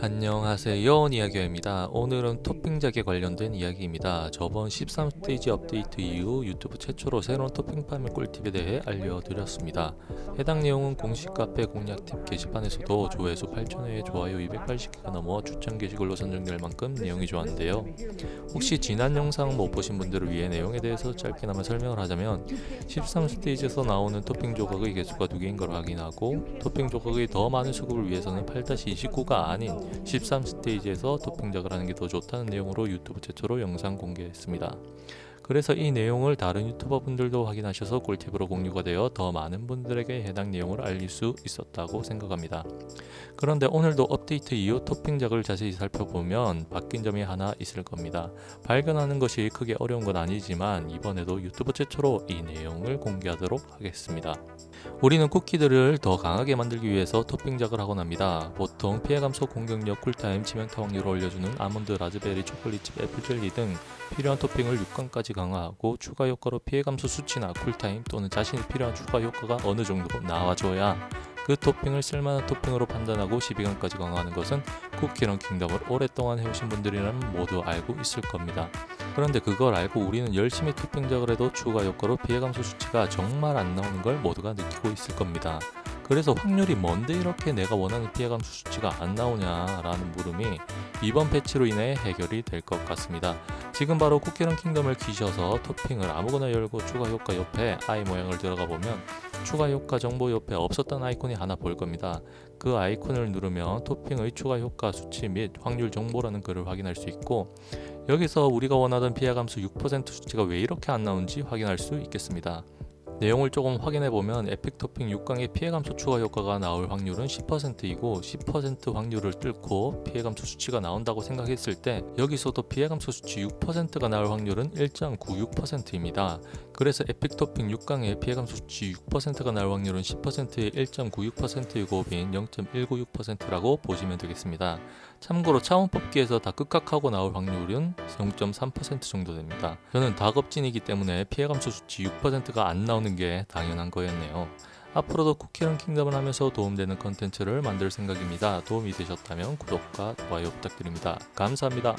안녕하세요. 니아교입니다. 오늘은 토핑작에 관련된 이야기입니다. 저번 13스테이지 업데이트 이후 유튜브 최초로 새로운 토핑 파밍 꿀팁에 대해 알려드렸습니다. 해당 내용은 공식 카페 공략 팁 게시판에서도 조회수 8천회에 좋아요 280개가 넘어 추천 게시글로 선정될 만큼 내용이 좋았는데요. 혹시 지난 영상 못 보신 분들을 위해 내용에 대해서 짧게나마 설명을 하자면 13스테이지에서 나오는 토핑 조각의 개수가 두 개인 걸 확인하고 토핑 조각의 더 많은 수급을 위해서는 8-29가 아닌 13스테이지에서 토핑작을 하는 게 더 좋다는 내용으로 유튜브 최초로 영상 공개했습니다. 그래서 이 내용을 다른 유튜버 분들도 확인하셔서 꿀팁으로 공유가 되어 더 많은 분들에게 해당 내용을 알릴 수 있었다고 생각합니다. 그런데 오늘도 업데이트 이후 토핑작을 자세히 살펴보면 바뀐 점이 하나 있을 겁니다. 발견하는 것이 크게 어려운 건 아니지만 이번에도 유튜브 최초로 이 내용을 공개하도록 하겠습니다. 우리는 쿠키들을 더 강하게 만들기 위해서 토핑작을 하곤 합니다. 보통 피해 감소 공격력, 쿨타임, 치명타 확률을 올려주는 아몬드, 라즈베리, 초콜릿칩, 애플젤리 등 필요한 토핑을 6강까지 강화하고 추가 효과로 피해 감소 수치나 쿨타임 또는 자신이 필요한 추가 효과가 어느 정도 나와줘야 그 토핑을 쓸만한 토핑으로 판단하고 12강까지 강화하는 것은 쿠키런 킹덤을 오랫동안 해오신 분들이라면 모두 알고 있을 겁니다. 그런데 그걸 알고 우리는 열심히 토핑작을 해도 추가 효과로 피해 감소 수치가 정말 안 나오는 걸 모두가 느끼고 있을 겁니다. 그래서 확률이 뭔데 이렇게 내가 원하는 피해 감소 수치가 안 나오냐라는 물음이 이번 패치로 인해 해결이 될 것 같습니다. 지금 바로 쿠키런 킹덤을 키셔서 토핑을 아무거나 열고 추가 효과 옆에 아이 모양을 들어가 보면 추가 효과 정보 옆에 없었던 아이콘이 하나 보일 겁니다. 그 아이콘을 누르면 토핑의 추가 효과 수치 및 확률 정보라는 글을 확인할 수 있고 여기서 우리가 원하던 피해 감소 6% 수치가 왜 이렇게 안 나오는지 확인할 수 있겠습니다. 내용을 조금 확인해 보면 에픽 토핑 6강의 피해 감소 추가 효과가 나올 확률은 10%이고 10% 확률을 뚫고 피해 감소 수치가 나온다고 생각했을 때 여기서도 피해 감소 수치 6%가 나올 확률은 1.96%입니다. 그래서 에픽 토핑 6강의 피해 감소 수치 6%가 나올 확률은 10%의 1.96%의 곱인 0.196%라고 보시면 되겠습니다. 참고로 차원 뽑기에서 다 극각하고 나올 확률은 0.3% 정도 됩니다. 저는 다겁진이기 때문에 피해 감소 수치 6%가 안 나오는 게 당연한 거였네요. 앞으로도 쿠키런 킹덤을 하면서 도움되는 컨텐츠를 만들 생각입니다. 도움이 되셨다면 구독과 좋아요 부탁드립니다. 감사합니다.